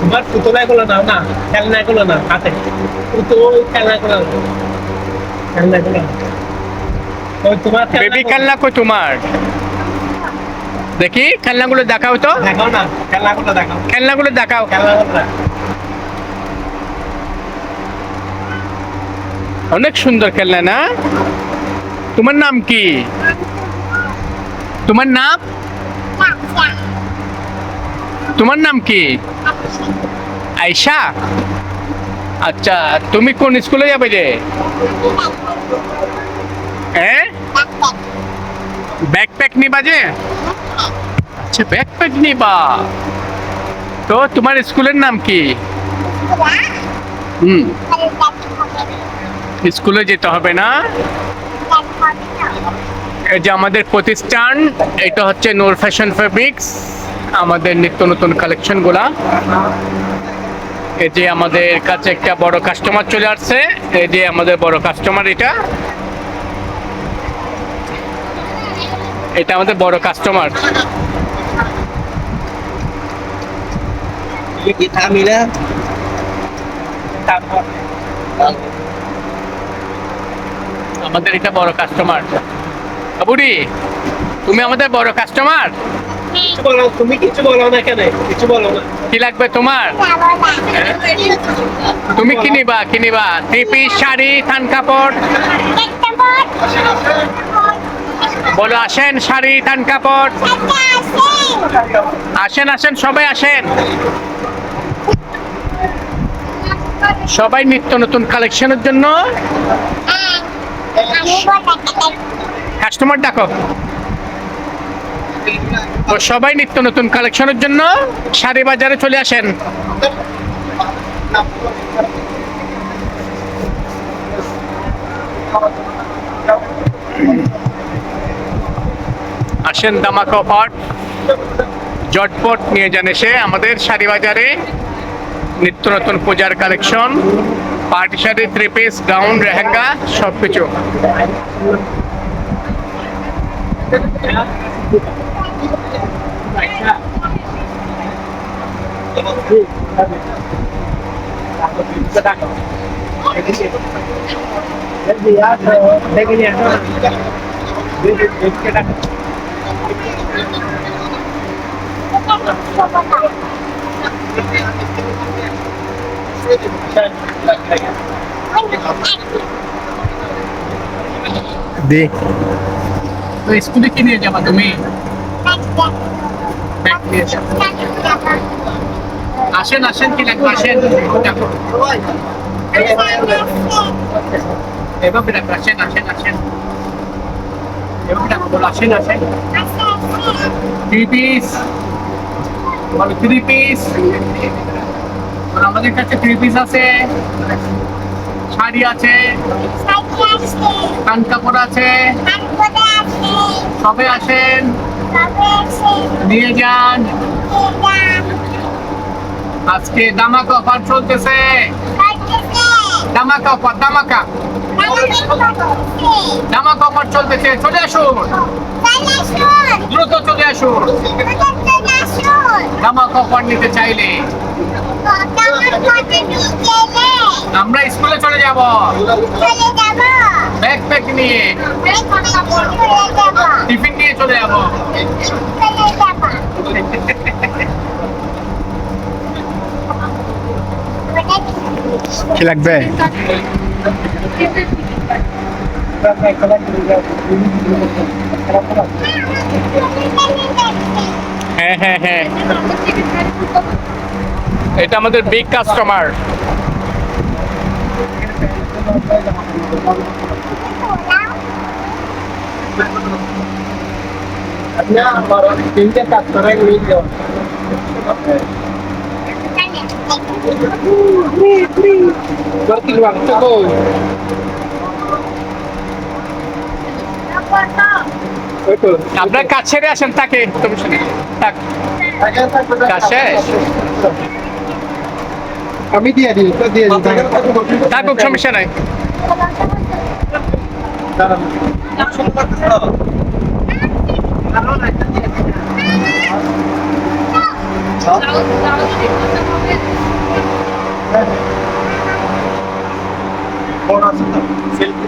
তোমার পুতলাগুলো নাও না খেলনাগুলো না হাতে। খেলনাগুলো নাও। ওই তোমার বেবি খেলনা কই তোমার? দেখি খেলনাগুলো দেখাও তো। দেখাও না খেলনাগুলো দেখাও। খেলনাগুলো দেখাও। খেলনাগুলো দেখাও। অনেক সুন্দর খেলনা না? তোমার নাম কি? তোমার নাম? তোমার নাম কি? আয়শা? আচ্ছা তুমি কোন স্কুলে যাবে যে? হ্যাঁ ব্যাকপ্যাক নিবা যে? আচ্ছা ব্যাকপ্যাক নিবা। তো তোমার স্কুলের নাম কি? হুম। স্কুলে যেতে হবে না? এই যে আমাদের প্রতিষ্ঠান, এটা হচ্ছে নূর ফ্যাশন ফেব্রিক্স। আমাদের নিত্য নতুন কালেকশনগুলা। এই যে আমাদের কাছে একটা বড় কাস্টমার চলে আসছে, এই যে আমাদের বড় কাস্টমার এটা। এটা আমাদের বড় কাস্টমার আমাদের এটা বড় কাস্টমার বুড়ি তুমি আমাদের বড় কাস্টমার বলো তুমি কিছু বলো না কেন? কিছু বলো না। কি লাগবে তোমার? তুমি কি নিবা থ্রি পিস শাড়ি থান কাপড়? বলো আসেন শাড়ি থান কাপড়। আসেন আসেন সবাই আসেন। সবাই নিত্য নতুন কালেকশনের জন্য। কাস্টমার ডাকো। সবাই নিত্য নতুন কালেকশনের জন্য শাড়ি বাজারে চলে আসেন। আসেন দামাকা অফার। জটপট নিয়ে যান এসে আমাদের শাড়ি বাজারে নিত্য নতুন পূজার collection party sari three piece gown lehenga সব কিছু দেখে নিয়ে আসো না দেখে ডাকো দি তো স্কুলে কি নিয়ে যাবা তুমি ব্যাগ নিয়ে যাব আসেন আসেন কি লাগবে আসেন। আসেন আসেন পিস আমাদের কাছে থ্রি পিস আছে। শাড়ি আছে। কান কাপড় আছে। সবে আসেন। নিয়ে যান। আজকে দামাকা অফার চলতেছে। দামাকা অফার দামাকা দামাকা অফার চলতেছে, চলে আসুন। দ্রুত চলে আসুন। দামাকা অফার নিতে চাইলে। আমরা স্কুলে চলে যাব। ব্যাগ প্যাক নিয়ে। টিফিন নিয়ে চলে যাব। কি লাগবে? হ্যাঁ হ্যাঁ হ্যাঁ। এটা আমাদের বিগ কাস্টমার না বড় তিনটে কাজ করে নিয়ে যাও Berarti luang cukup. Betul. আপনার কাজ ছেড়ে আসেন তাকে তুমি শুনে থাক কাজ শেষ Kami dia di, itu dia di. থাকুক সমস্যা নাই Dalam. ফোন আছে তো সেলফিতে আমি অঙ্কুর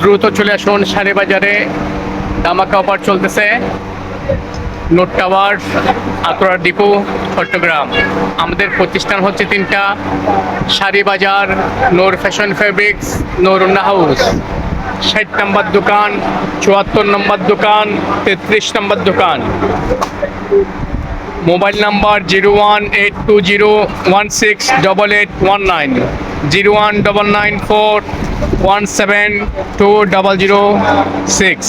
দ্রুত চলে আসুন শাড়ি বাজারে। ধামাকা অফার চলতেছে। নোট টাওয়ার আতরা ডিপো, চট্টগ্রাম। আমাদের প্রতিষ্ঠান হচ্ছে তিনটা শাড়ি বাজার, নোর ফ্যাশন ফেব্রিক্স নোরুন্না হাউস। ষাট নম্বর দোকান, চুয়াত্তর নম্বর দোকান, তেত্রিশ নম্বর দোকান। Mobile number zero one eight two zero one six double eight one nine. Zero one double nine four one seven two double zero six.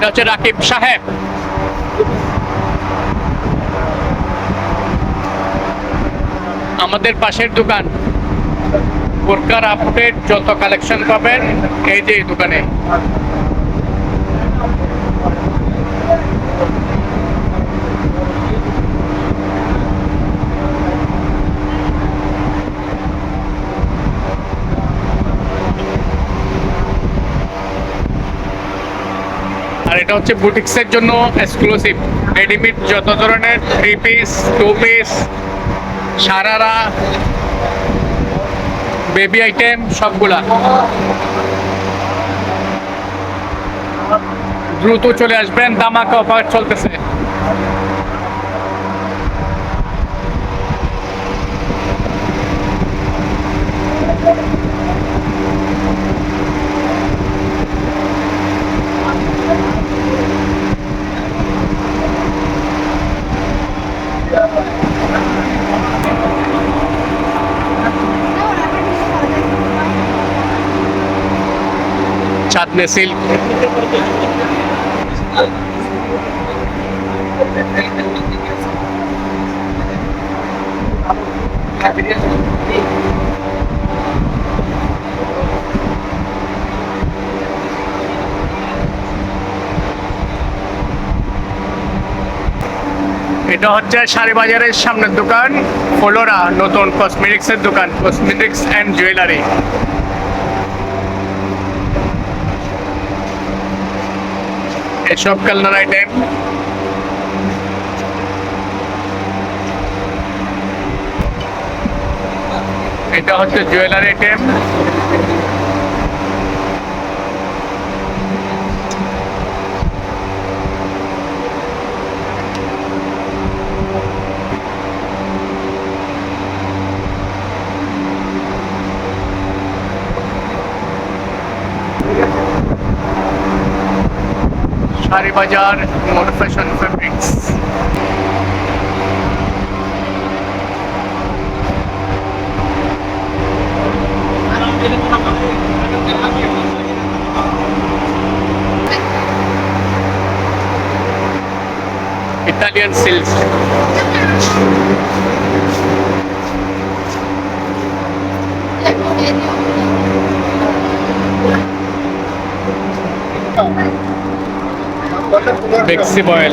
এটা হচ্ছে রাকিব সাহেব। আমাদের পাশের দোকান। বোরকার আপডেট যত কালেকশন পাবেন, এই যে দোকানে। আর এটা হচ্ছে বুটিক্সের জন্য এক্সক্লুসিভ রেডিমেড যত ধরনের three piece two piece sharara baby item সবগুলা। দ্রুত চলে আসবেন দামাকা অফার চলতেছে। চাঁদনে সিল্ক এটা হচ্ছে শাড়ি বাজারের সামনের দোকান, ফলোরা, নতুন কসমেটিক্সের দোকান কসমেটিক্স অ্যান্ড জুয়েলারি এসব কালনার আইটেম এটা হচ্ছে জুয়েলারি আইটেম বাজার মোট ফ্যাশন ফেব্রিক্স ইতালিয়ান সিল্ক পেক্সি বয়েল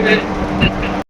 দেবেন